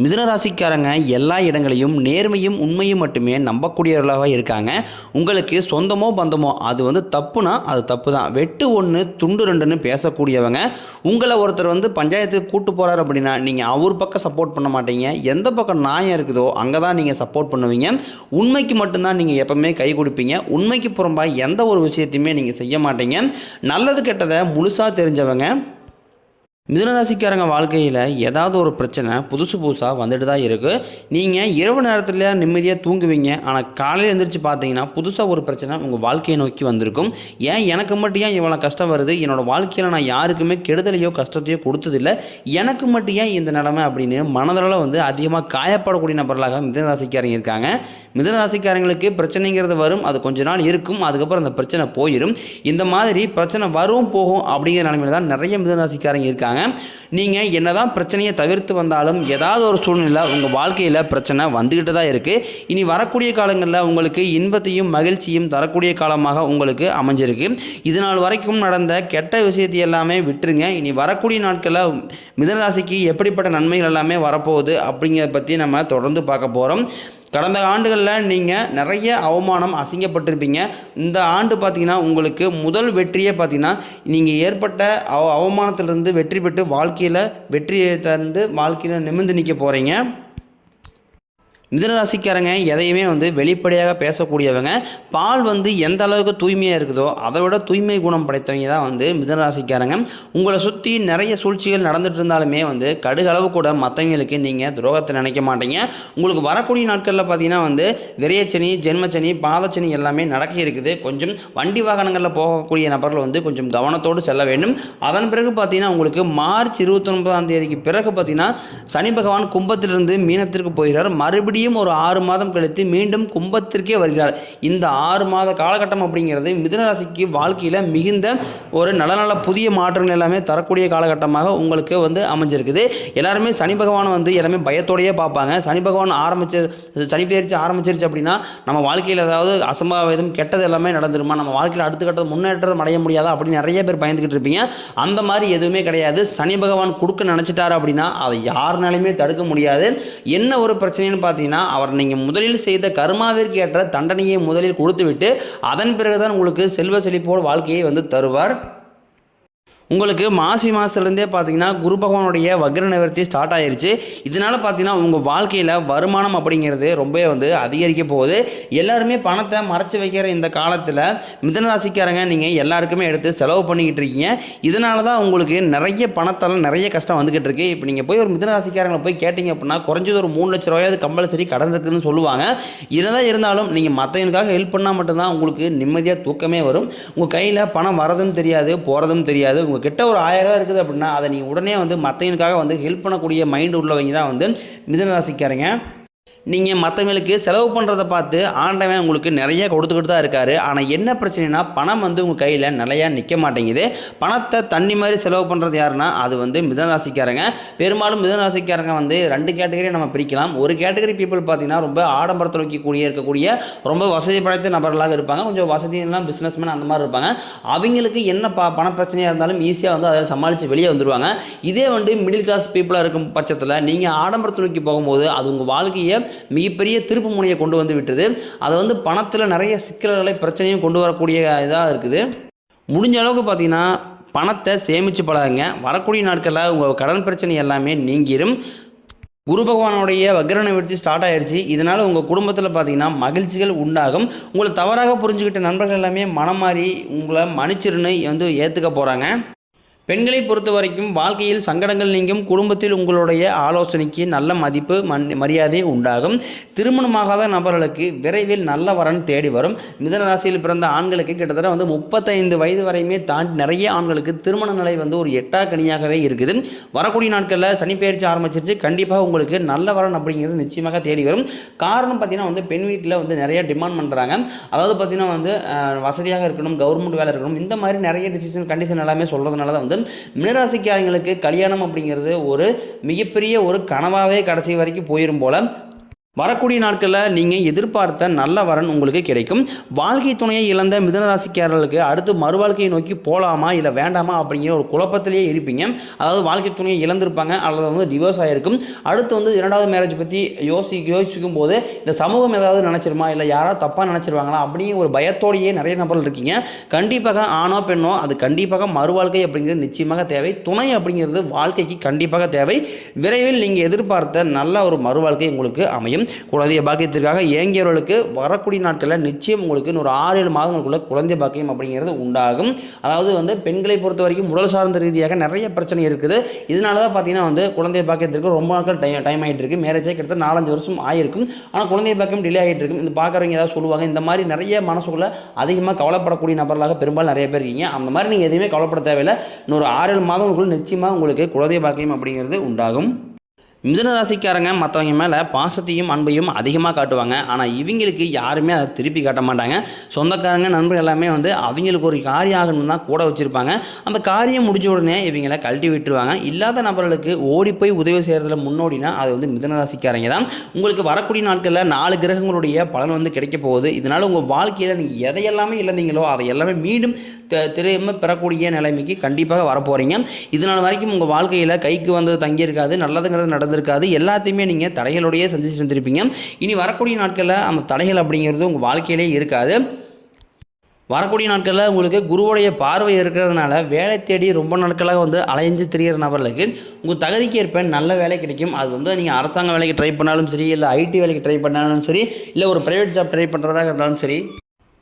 மிதுனராசிக்காரங்க எல்லா இடங்களையும் நேர்மையும் உண்மையும் மட்டுமே நம்பக்கூடியவர்களாக இருக்காங்க. உங்களுக்கு சொந்தமோ பந்தமோ அது வந்து தப்புனா அது தப்பு தான் வெட்டு ஒன்று துண்டு ரெண்டுன்னு பேசக்கூடியவங்க. உங்களை ஒருத்தர் வந்து பஞ்சாயத்துக்கு கூட்டு போகிறார் அப்படின்னா நீங்கள் அவர் பக்கம் சப்போர்ட் பண்ண மாட்டீங்க. எந்த பக்கம் நியாயம் இருக்குதோ அங்கே தான் நீங்கள் சப்போர்ட் பண்ணுவீங்க. உண்மைக்கு மட்டும்தான் நீங்கள் எப்பவுமே கை கொடுப்பீங்க. உண்மைக்கு புறம்பாக எந்த ஒரு விஷயத்தையுமே நீங்கள் செய்ய மாட்டீங்க. நல்லது கெட்டதை முழுசாக தெரிஞ்சவங்க மிதுனராசிக்காரங்க வாழ்க்கையில் ஏதாவது ஒரு பிரச்சனை புதுசு புதுசாக வந்துட்டு தான் இருக்குது நீங்கள் இரவு நேரத்தில் நிம்மதியாக தூங்குவீங்க. ஆனால் காலையில் எழுந்திரிச்சு பார்த்தீங்கன்னா புதுசாக ஒரு பிரச்சனை உங்கள் வாழ்க்கையை நோக்கி வந்திருக்கும். ஏன் எனக்கு மட்டும் ஏன் இவ்வளோ கஷ்டம் வருது? என்னோடய வாழ்க்கையில் நான் யாருக்குமே கெடுதலையோ கஷ்டத்தையோ கொடுத்ததில்ல. எனக்கு மட்டும் ஏன் இந்த நிலமை அப்படின்னு மனதளவில் வந்து அதிகமாக காயப்படக்கூடிய நபர்களாக மிதுனராசிக்காரங்க இருக்காங்க. மிதுனராசிக்காரங்களுக்கு பிரச்சனைங்கிறது வரும். அது கொஞ்ச நாள் இருக்கும். அதுக்கப்புறம் அந்த பிரச்சனை போயிடும் இந்த மாதிரி பிரச்சனை வரும் போகும் அப்படிங்கிற நிலமையில தான் நிறைய மிதுனராசிக்காரங்க இருக்காங்க. நீங்கள் என்னதான் பிரச்சனையை தவிர்த்து வந்தாலும் ஏதாவது ஒரு சூழ்நிலை உங்கள் வாழ்க்கையில் பிரச்சனை வந்துக்கிட்டு தான் இருக்குது இனி வரக்கூடிய காலங்களில் உங்களுக்கு இன்பத்தையும் மகிழ்ச்சியும் தரக்கூடிய காலமாக உங்களுக்கு அமைஞ்சிருக்கு. இது நாள் வரைக்கும் நடந்த கெட்ட விஷயத்தை எல்லாமே விட்டுருங்க. இனி வரக்கூடிய நாட்களில் மிதனராசிக்கு எப்படிப்பட்ட நன்மைகள் எல்லாமே வரப்போகுது அப்படிங்கிறத பற்றி நம்ம தொடர்ந்து பார்க்க போகிறோம் கடந்த ஆண்டுகளில் நீங்கள் நிறைய அவமானம் அசிங்கப்பட்டிருப்பீங்க. இந்த ஆண்டு பார்த்தீங்கன்னா உங்களுக்கு முதல் வெற்றியே பார்த்தீங்கன்னா நீங்கள் ஏற்பட்ட அவ அவமானத்திலிருந்து வெற்றி பெற்று வாழ்க்கையில் வெற்றியை தந்து வாழ்க்கையில் நிமிர்ந்து நிற்க போகிறீங்க மிதனராசிக்காரங்க எதையுமே வந்து வெளிப்படையாக பேசக்கூடியவங்க. பால் வந்து எந்த அளவுக்கு தூய்மையாக இருக்குதோ அதை விட தூய்மை குணம் படைத்தவங்க தான் வந்து மிதனராசிக்காரங்க. உங்களை சுற்றி நிறைய சூழ்ச்சிகள் நடந்துட்டு இருந்தாலுமே வந்து கடுகளவு கூட மற்றவங்களுக்கு நீங்கள் துரோகத்தை நினைக்க மாட்டீங்க. உங்களுக்கு வரக்கூடிய நாட்களில் பார்த்தீங்கன்னா வந்து விரையச்சனி ஜென்மச்சனி பாதச்சனி எல்லாமே நடக்க இருக்குது. கொஞ்சம் வண்டி வாகனங்களில் போகக்கூடிய நபர்கள் வந்து கொஞ்சம் கவனத்தோடு செல்ல வேண்டும். அதன் பிறகு பார்த்தீங்கன்னா உங்களுக்கு மார்ச் இருபத்தொன்பதாம் தேதிக்கு பிறகு பார்த்தீங்கன்னா சனி பகவான் கும்பத்திலிருந்து மீனத்திற்கு போகிறார். மறுபடியும் ஒரு ஆறு மாதம் கழித்து மீண்டும் கும்பத்திற்கே வருகிறார். இந்த ஆறு மாத காலகட்டம் அப்படிங்கிறது மிதுன ராசிக்கு வாழ்க்கையில் மிகுந்த ஒரு நல்ல நல்ல புதிய மாற்றங்கள் எல்லாமே தரக்கூடிய காலகட்டமாக உங்களுக்கு வந்து அமைஞ்சிருக்குது. எல்லாருமே சனி பகவானை வந்து எல்லாமே பயத்தோடையே பார்ப்பாங்க. சனி பகவான் ஆரம்பிச்சு சனி பெயர்ச்சி ஆரம்பிச்சிருச்சு அப்படின்னா நம்ம வாழ்க்கையில் ஏதாவது அசம்பாவிதம் கெட்டது எல்லாமே நடந்துருமா? நம்ம வாழ்க்கையில் அடுத்த கட்டத்தை முன்னேற்றம் அடைய முடியாதா அப்படின்னு நிறைய பேர் பயந்துக்கிட்டு இருப்பீங்க. அந்த மாதிரி எதுவுமே கிடையாது. சனி பகவான் கொடுக்க நினச்சிட்டாரு அப்படின்னா அதை யாருனாலையுமே தடுக்க முடியாது. என்ன ஒரு பிரச்சனைன்னு பார்த்தீங்கன்னா அவர் நீங்கள் முதலில் செய்த கர்மாவிற்கு ஏற்ற தண்டனையை முதலில் கொடுத்துவிட்டு அதன் பிறகுதான் உங்களுக்கு செல்வ செழிப்போடு வாழ்க்கையை வந்து தருவார். உங்களுக்கு மாசி மாதத்துலேருந்தே பார்த்தீங்கன்னா குரு பகவானுடைய வக்ர நிவர்த்தி ஸ்டார்ட் ஆயிருச்சு. இதனால் பார்த்தீங்கன்னா உங்கள் வாழ்க்கையில் வருமானம் அப்படிங்கிறது ரொம்பவே வந்து அதிகரிக்க போகுது. எல்லாருமே பணத்தை மறைச்சி வைக்கிற இந்த காலத்தில் மிதன ராசிக்காரங்க நீங்கள் எல்லாருக்குமே எடுத்து செலவு பண்ணிக்கிட்டு இருக்கீங்க. இதனால தான் உங்களுக்கு நிறைய பணத்தால் நிறைய கஷ்டம் வந்துக்கிட்டு இருக்கு. இப்போ நீங்கள் போய் ஒரு மிதன ராசிக்காரங்களை போய் கேட்டிங்க அப்படின்னா குறைஞ்சது ஒரு மூணு லட்ச ரூபாயாவது கம்பல்சரி கடன் இருக்குதுன்னு சொல்லுவாங்க. இருந்தால் இருந்தாலும் நீங்கள் மற்றவனுக்காக ஹெல்ப் பண்ணால் மட்டும்தான் உங்களுக்கு நிம்மதியாக தூக்கமே வரும். உங்கள் கையில் பணம் வரதும் தெரியாது போகிறதும் தெரியாது. உங்கள் கிட்ட ஒரு ஆயிரம் ரூபாய் இருக்குது அப்படின்னா அதை நீங்கள் உடனே வந்து மற்றவங்களுக்காக வந்து ஹெல்ப் பண்ணக்கூடிய மைண்ட் உள்ளவங்க தான் வந்து மிதன ராசிக்காரங்க. நீங்கள் மற்றவங்களுக்கு செலவு பண்ணுறதை பார்த்து ஆண்டவன் உங்களுக்கு நிறைய கொடுத்துக்கிட்டு தான் இருக்கார். ஆனால் என்ன பிரச்சனைனா பணம் வந்து உங்கள் கையில் நிறையா நிற்க மாட்டேங்குது. பணத்தை தண்ணி மாதிரி செலவு பண்ணுறது யாருன்னா அது வந்து மிதனராசிக்காரங்க. பெரும்பாலும் மிதனராசிக்காரங்க வந்து ரெண்டு கேட்டகரியை நம்ம பிரிக்கலாம். ஒரு கேட்டகரி பீப்புள் பார்த்தீங்கன்னா ரொம்ப ஆடம்பரத்தை நோக்கிக்கூடிய இருக்கக்கூடிய ரொம்ப வசதி படைத்த நபர்களாக இருப்பாங்க. கொஞ்சம் வசதியெல்லாம் பிஸ்னஸ்மேன் அந்த மாதிரி இருப்பாங்க. அவங்களுக்கு என்ன ப பண பிரச்சனையாக இருந்தாலும் ஈஸியாக வந்து அதை சமாளித்து வெளியே வந்துடுவாங்க இதே வந்து மிடில் கிளாஸ் பீப்புளாக இருக்கும் பட்சத்தில் நீங்கள் ஆடம்பரத்தை நோக்கி போகும்போது அது உங்கள் வாழ்க்கையை மிகப்பெரிய திருப்பு முனையை கொண்டு வந்து விட்டது. அதை வந்து பணத்தில் நிறைய சிக்கல்களை பிரச்சனையும் கொண்டு வரக்கூடிய இதாக இருக்குது. முடிஞ்ச அளவுக்கு பார்த்தீங்கன்னா பணத்தை சேமித்து பழகுங்க. வரக்கூடிய நாட்களில் உங்கள் கடன் பிரச்சனை எல்லாமே நீங்கிரும். குரு பகவானுடைய வக்ர நிவர்த்தி ஸ்டார்ட் ஆயிடுச்சு இதனால் உங்கள் குடும்பத்தில் பார்த்தீங்கன்னா மகிழ்ச்சிகள் உண்டாகும். உங்களை தவறாக புரிஞ்சுக்கிட்ட நண்பர்கள் எல்லாமே மனம் மாறி உங்களை மன்னிச்சிருன்னு வந்து ஏற்றுக்க போகிறாங்க பெண்களை பொறுத்த வரைக்கும் வாழ்க்கையில் சங்கடங்கள் நீங்கும் குடும்பத்தில் உங்களுடைய ஆலோசனைக்கு நல்ல மதிப்பு மன் மரியாதை உண்டாகும். திருமணமாகாத நபர்களுக்கு விரைவில் நல்ல வரன் தேடி வரும். மிதன ராசியில் பிறந்த ஆண்களுக்கு கிட்டத்தட்ட வந்து முப்பத்தைந்து வயது வரையுமே தாண்டி நிறைய ஆண்களுக்கு திருமண நிலை வந்து ஒரு எட்டா கனியாகவே இருக்குது. வரக்கூடிய நாட்களில் சனி பயிற்சி ஆரம்பிச்சிருச்சு. கண்டிப்பாக உங்களுக்கு நல்ல வரன் அப்படிங்கிறது நிச்சயமாக தேடி வரும். காரணம் பார்த்தீங்கன்னா வந்து பெண் வீட்டில் வந்து நிறைய டிமாண்ட் பண்ணுறாங்க அதாவது பார்த்தீங்கன்னா வந்து வசதியாக இருக்கணும் கவர்மெண்ட் வேலை இருக்கணும். இந்த மாதிரி நிறைய டிசிஷன் கண்டிஷன் எல்லாமே சொல்கிறதுனால தான் வந்து மினராசிக்காரங்களுக்கு கல்யாணம் அப்படிங்கிறது ஒரு மிகப்பெரிய ஒரு கனவாகவே கடைசி வரைக்கும் போயிடும் போல். வரக்கூடிய நாட்களில் நீங்கள் எதிர்பார்த்த நல்ல வரன் உங்களுக்கு கிடைக்கும். வாழ்க்கை துணையை இழந்த மிதனராசிக்காரர்களுக்கு அடுத்து மறுவாழ்க்கையை நோக்கி போகலாமா இல்லை வேண்டாமா அப்படிங்கிற ஒரு குழப்பத்திலேயே இருப்பீங்க. அதாவது வாழ்க்கை துணையை இழந்திருப்பாங்க அல்லது வந்து டிவோர்ஸ் ஆகிருக்கும் அடுத்து வந்து இரண்டாவது மேரேஜ் பற்றி யோசி யோசிக்கும் போது இந்த சமூகம் ஏதாவது நினச்சிருமா இல்லை யாராவது தப்பாக நினச்சிருவாங்களா அப்படிங்கிற ஒரு பயத்தோடையே நிறைய நபர்கள் இருக்கீங்க. கண்டிப்பாக ஆணோ பெண்ணோ அது கண்டிப்பாக மறுவாழ்க்கை அப்படிங்கிறது நிச்சயமாக தேவை. துணை அப்படிங்கிறது வாழ்க்கைக்கு கண்டிப்பாக தேவை. விரைவில் நீங்கள் எதிர்பார்த்த நல்ல ஒரு மறுவாழ்க்கை உங்களுக்கு அமையும். குழந்தைய பாக்கியத்திற்காக ஏங்கியவர்களுக்கு வரக்கூடிய நாட்களில் நிச்சயம் உங்களுக்கு ஒரு ஆறு ஏழு மாதங்களுக்குள்ள குழந்தை பாக்கியம் அப்படிங்கிறது உண்டாகும். அதாவது வந்து பெண்களை பொறுத்த வரைக்கும் உடல் சார்ந்த ரீதியாக நிறைய பிரச்சனை இருக்குது. இதனால தான் பார்த்தீங்கன்னா வந்து குழந்தை பாக்கியத்திற்கு ரொம்ப நாட்கள் டைம் டைம் ஆகிட்டு இருக்கு. மேரேஜே கிட்டத்தட்ட நாலஞ்சு வருஷம் ஆயிருக்கும். ஆனால் குழந்தை பாக்கியம் டிலே ஆகிட்டு இருக்கும் இந்த பார்க்குறவங்க ஏதாவது சொல்லுவாங்க. இந்த மாதிரி நிறைய மனசுக்குள்ள அதிகமாக கவலைப்படக்கூடிய நபர்களாக பெரும்பாலும் நிறைய பேர் இருக்கீங்க. அந்த மாதிரி நீங்கள் எதுவுமே கவலைப்பட தேவையில்லை. இன்னொரு ஆறு ஏழு மாதங்களுக்குள்ள நிச்சயமாக உங்களுக்கு குழந்தை பாக்கியம் அப்படிங்கிறது உண்டாகும். மிதுன ராசிக்காரங்க மற்றவங்க மேலே பாசத்தையும் அன்பையும் அதிகமாக காட்டுவாங்க. ஆனால் இவங்களுக்கு யாருமே அதை திருப்பி காட்ட மாட்டாங்க. சொந்தக்காரங்க நண்பர்கள் எல்லாமே வந்து அவங்களுக்கு ஒரு காரியம் ஆகணும் தான் கூட வச்சுருப்பாங்க. அந்த காரியம் முடிஞ்ச உடனே இவங்களை கழட்டி விட்டுருவாங்க. இல்லாத நபர்களுக்கு ஓடி போய் உதவி செய்கிறதுல முன்னோடினா அது வந்து மிதுன ராசிக்காரங்க தான். உங்களுக்கு வரக்கூடிய நாட்களில் நாலு கிரகங்களுடைய பலன் வந்து கிடைக்க போகுது. இதனால் உங்கள் வாழ்க்கையில் நீங்கள் எதையெல்லாமே இழந்தீங்களோ அதை எல்லாமே மீண்டும் த- திரும்ப பெறக்கூடிய நிலைமைக்கு கண்டிப்பாக வரப்போகிறீங்க இதனால் வரைக்கும் உங்கள் வாழ்க்கையில் கைக்கு வந்தது தங்கியிருக்காது. நல்லதுங்கிறது நடந்திருக்காது. எல்லாத்தையுமே நீங்கள் தடைகளோடையே சந்திச்சுட்டு வந்திருப்பீங்க இனி வரக்கூடிய நாட்களில் அந்த தடைகள் அப்படிங்கிறது உங்கள் வாழ்க்கையிலே இருக்காது. வரக்கூடிய நாட்களில் உங்களுக்கு குருவுடைய பார்வை இருக்கிறதுனால வேலை தேடி ரொம்ப நாட்களாக வந்து அலைஞ்சு திரியிற நபர்களுக்கு உங்கள் தகுதிக்கு ஏற்ப நல்ல வேலை கிடைக்கும். அது வந்து நீங்கள் அரசாங்க வேலைக்கு ட்ரை பண்ணாலும் சரி இல்லை ஐடி வேலைக்கு ட்ரை பண்ணாலும் சரி இல்லை ஒரு ப்ரைவேட் ஜாப் ட்ரை பண்ணுறதா இருந்தாலும் சரி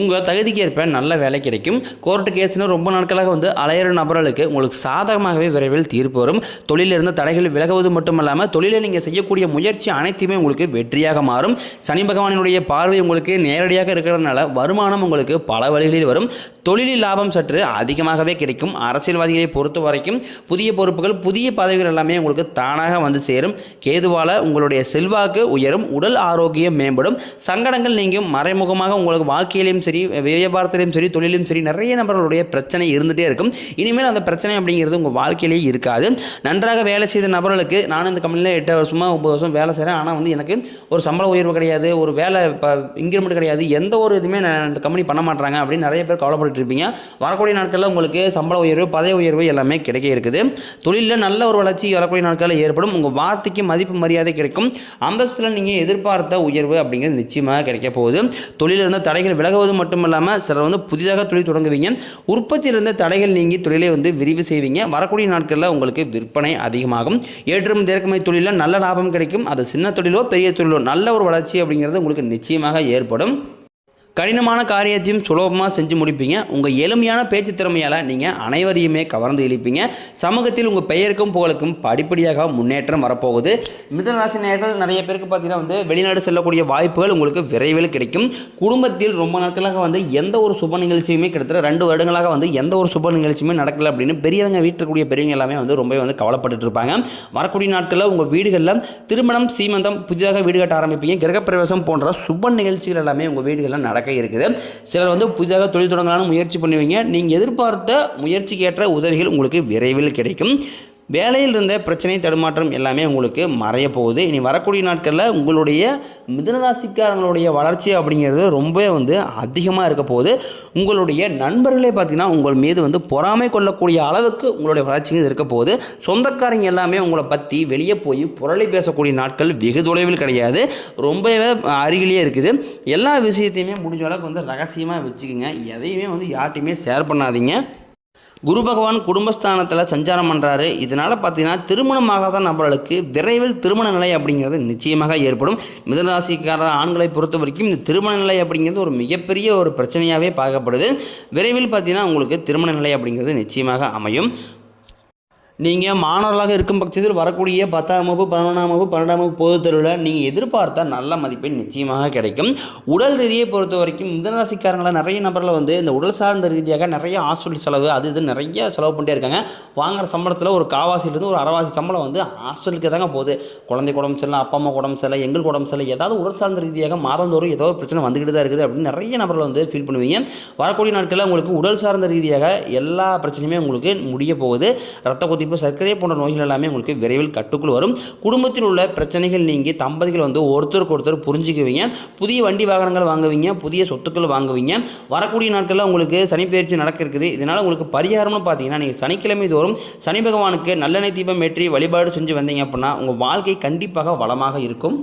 உங்கள் தகுதிக்கு ஏற்ப நல்ல வேலை கிடைக்கும். கோர்ட்டு கேஸ்னு ரொம்ப நாட்களாக வந்து அலையிற நபர்களுக்கு உங்களுக்கு சாதகமாகவே விரைவில் தீர்ப்பு வரும். தொழிலில் தடைகள் விலகுவது மட்டுமல்லாமல் தொழிலில் நீங்கள் செய்யக்கூடிய முயற்சி அனைத்துமே உங்களுக்கு வெற்றியாக மாறும். சனி பகவானினுடைய பார்வை உங்களுக்கு நேரடியாக இருக்கிறதுனால வருமானம் உங்களுக்கு பல வழிகளில் வரும். தொழிலில் லாபம் சற்று அதிகமாகவே கிடைக்கும். அரசியல்வாதிகளை பொறுத்த வரைக்கும் புதிய பொறுப்புகள் புதிய பதவிகள் எல்லாமே உங்களுக்கு தானாக வந்து சேரும். கேதுவால உங்களுடைய செல்வாக்கு உயரும். உடல் ஆரோக்கியம் மேம்படும். சங்கடங்கள் நீங்கும். மறைமுகமாக உங்களுக்கு வாழ்க்கையிலையும் சரி வியாபாரத்திலையும் சரி தொழிலும் சரி நிறைய நபர்களுடைய பிரச்சனை இருந்துகிட்டே இருக்கும். இனிமேல் அந்த பிரச்சனை அப்படிங்கிறது உங்கள் வாழ்க்கையிலேயே இருக்காது. நன்றாக வேலை செய்த நபர்களுக்கு நான் இந்த கம்பெனியில் எட்டு வருஷமா ஒம்பது வருஷம் வேலை செய்கிறேன் ஆனால் வந்து எனக்கு ஒரு சம்பள உயர்வு கிடையாது ஒரு வேலை இப்போ இன்க்ரிமெண்ட் கிடையாது எந்த ஒரு இதுவுமே நான் இந்த கம்பெனி பண்ண மாட்டாங்க அப்படின்னு நிறைய பேர் கவலைப்பட்டு இருப்பீங்க. வரக்கூடிய நாட்களில் உங்களுக்கு சம்பள உயர்வு பதவி உயர்வு எல்லாமே கிடைக்க இருக்குது. தொழிலில் நல்ல ஒரு வளர்ச்சி வரக்கூடிய நாட்களில் ஏற்படும். உங்கள் வார்த்தைக்கு மதிப்பு மரியாதை கிடைக்கும். அந்தஸ்தில் நீங்கள் எதிர்பார்த்த உயர்வு அப்படிங்கிறது நிச்சயமாக கிடைக்க போகுது. தொழிலில் தடைகள் விலகுவது மட்டும் இல்லாமல் சிலர் வந்து புதிதாக தொழில் தொடங்குவீங்க. உற்பத்தி இருந்த தடைகள் நீங்கி தொழிலை வந்து விரிவு செய்வீங்க. வரக்கூடிய நாட்களில் உங்களுக்கு விற்பனை அதிகமாகும். ஏற்றுமதி இறக்குமதி தொழிலில் நல்ல லாபம் கிடைக்கும். அது சின்ன தொழிலோ பெரிய தொழிலோ நல்ல ஒரு வளர்ச்சி அப்படிங்கிறது உங்களுக்கு நிச்சயமாக ஏற்படும். கடினமான காரியத்தையும் சுலபமாக செஞ்சு முடிப்பீங்க. உங்கள் எளிமையான பேச்சு திறமையால் நீங்கள் அனைவரையுமே கவர்ந்து இழுப்பீங்க. சமூகத்தில் உங்கள் பெயருக்கும் புகழுக்கும் படிப்படியாக முன்னேற்றம் வரப்போகுது. மிதனராசி நேர்கள் நிறைய பேருக்கு பார்த்தீங்கன்னா வந்து வெளிநாடு செல்லக்கூடிய வாய்ப்புகள் உங்களுக்கு விரைவில் கிடைக்கும். குடும்பத்தில் ரொம்ப நாட்களாக வந்து எந்த ஒரு சுப நிகழ்ச்சியுமே கிட்டத்தட்ட ரெண்டு வருடங்களாக வந்து எந்த ஒரு சுப நிகழ்ச்சியுமே நடக்கல அப்படின்னு பெரியவங்க வீட்டில் கூடிய பெரியவங்க எல்லாமே வந்து ரொம்ப வந்து கவலைப்பட்டு இருப்பாங்க. வரக்கூடிய நாட்களில் உங்கள் வீடுகளில் திருமணம் சீமந்தம் புதிதாக வீடு கட்ட ஆரம்பிப்பீங்க. கிரகப்பிரவேசம் போன்ற சுப நிகழ்ச்சிகள் எல்லாமே உங்கள் வீடுகளில் நடக்கும். நடக்க இருக்குது. சிலர் வந்து புதிதாக தொழில் தொடங்கலாம்னு முயற்சி பண்ணுவீங்க. நீங்கள் எதிர்பார்த்த முயற்சிக்கு ஏற்ற உதவிகள் உங்களுக்கு விரைவில் கிடைக்கும். வேலையில் இருந்த பிரச்சனை தடுமாற்றம் எல்லாமே உங்களுக்கு மறைய போகுது. இனி வரக்கூடிய நாட்களில் உங்களுடைய மிதனராசிக்காரங்களுடைய வளர்ச்சி அப்படிங்கிறது ரொம்பவே வந்து அதிகமாக இருக்க போகுது. உங்களுடைய நண்பர்களே பார்த்தீங்கன்னா உங்கள் மீது வந்து பொறாமை கொள்ளக்கூடிய அளவுக்கு உங்களுடைய வளர்ச்சிங்கிறது இருக்க போகுது. சொந்தக்காரங்க எல்லாமே உங்களை பற்றி வெளியே போய் புரளி பேசக்கூடிய நாட்கள் வெகு தொலைவில் கிடையாது. ரொம்பவே அருகிலேயே இருக்குது. எல்லா விஷயத்தையுமே முடிஞ்ச அளவுக்கு வந்து ரகசியமாக வச்சுக்கோங்க. எதையுமே வந்து யார்ட்டையுமே ஷேர் பண்ணாதீங்க. குரு பகவான் குடும்பஸ்தானத்தில் சஞ்சாரம் பண்ணுறாரு இதனால் பார்த்தீங்கன்னா திருமணமாகாத நபர்களுக்கு விரைவில் திருமண நிலை அப்படிங்கிறது நிச்சயமாக ஏற்படும். மிதனராசிக்கார ஆண்களை பொறுத்த வரைக்கும் இந்த திருமண நிலை அப்படிங்கிறது ஒரு மிகப்பெரிய ஒரு பிரச்சனையாகவே பார்க்கப்படுது. விரைவில் பார்த்தீங்கன்னா உங்களுக்கு திருமண நிலை அப்படிங்கிறது நிச்சயமாக அமையும். நீங்கள் மாணவர்களாக இருக்கும் பட்சத்தில் வரக்கூடிய பத்தாம் வகுப்பு பதினொன்றாம் வகுப்பு பன்னெண்டாம் வகுப்பு பொதுத் தேர்வில் நீங்கள் எதிர்பார்த்த நல்ல மதிப்பெண் நிச்சயமாக கிடைக்கும். உடல் ரீதியை பொறுத்த வரைக்கும் மிதனராசிக்காரங்கள நிறைய நபரில் வந்து இந்த உடல் சார்ந்த ரீதியாக நிறைய ஹாஸ்பிட்டல் செலவு அது இது நிறைய செலவு பண்ணிட்டே இருக்காங்க. வாங்குற சம்பளத்தில் ஒரு காவாசிலேருந்து ஒரு அரைவாசி சம்பளம் வந்து ஹாஸ்பிட்டலுக்கு தாங்க போகுது. குழந்தை உடம்பு சரியில்லை அப்பா அம்மா உடம்பு சரியில்லை எங்களுக்கு உடம்பு சரியில்லை ஏதாவது உடல் சார்ந்த ரீதியாக மாதந்தோறும் ஏதோ பிரச்சனை வந்துக்கிட்டு தான் இருக்குது அப்படின்னு நிறைய நபர்கள் வந்து ஃபீல் பண்ணுவீங்க. வரக்கூடிய நாட்களில் உங்களுக்கு உடல் சார்ந்த ரீதியாக எல்லா பிரச்சனையுமே உங்களுக்கு முடிய போகுது. ரத்த கொத்தி பாதிப்பு சர்க்கரை போன்ற நோய்கள் எல்லாமே உங்களுக்கு விரைவில் கட்டுக்குள் வரும். குடும்பத்தில் உள்ள பிரச்சனைகள் நீங்கி தம்பதிகள் வந்து ஒருத்தருக்கு ஒருத்தர் புரிஞ்சுக்குவீங்க. புதிய வண்டி வாகனங்கள் வாங்குவீங்க. புதிய சொத்துக்கள் வாங்குவீங்க. வரக்கூடிய நாட்களில் உங்களுக்கு சனி பயிற்சி நடக்க இருக்குது. இதனால் உங்களுக்கு பரிகாரம்னு பார்த்தீங்கன்னா நீங்கள் சனிக்கிழமை தோறும் சனி பகவானுக்கு நல்லெண்ணெய் தீபம் ஏற்றி வழிபாடு செஞ்சு வந்தீங்க அப்படின்னா உங்கள் வாழ்க்கை கண்டிப்பாக வளமாக இருக்கும்.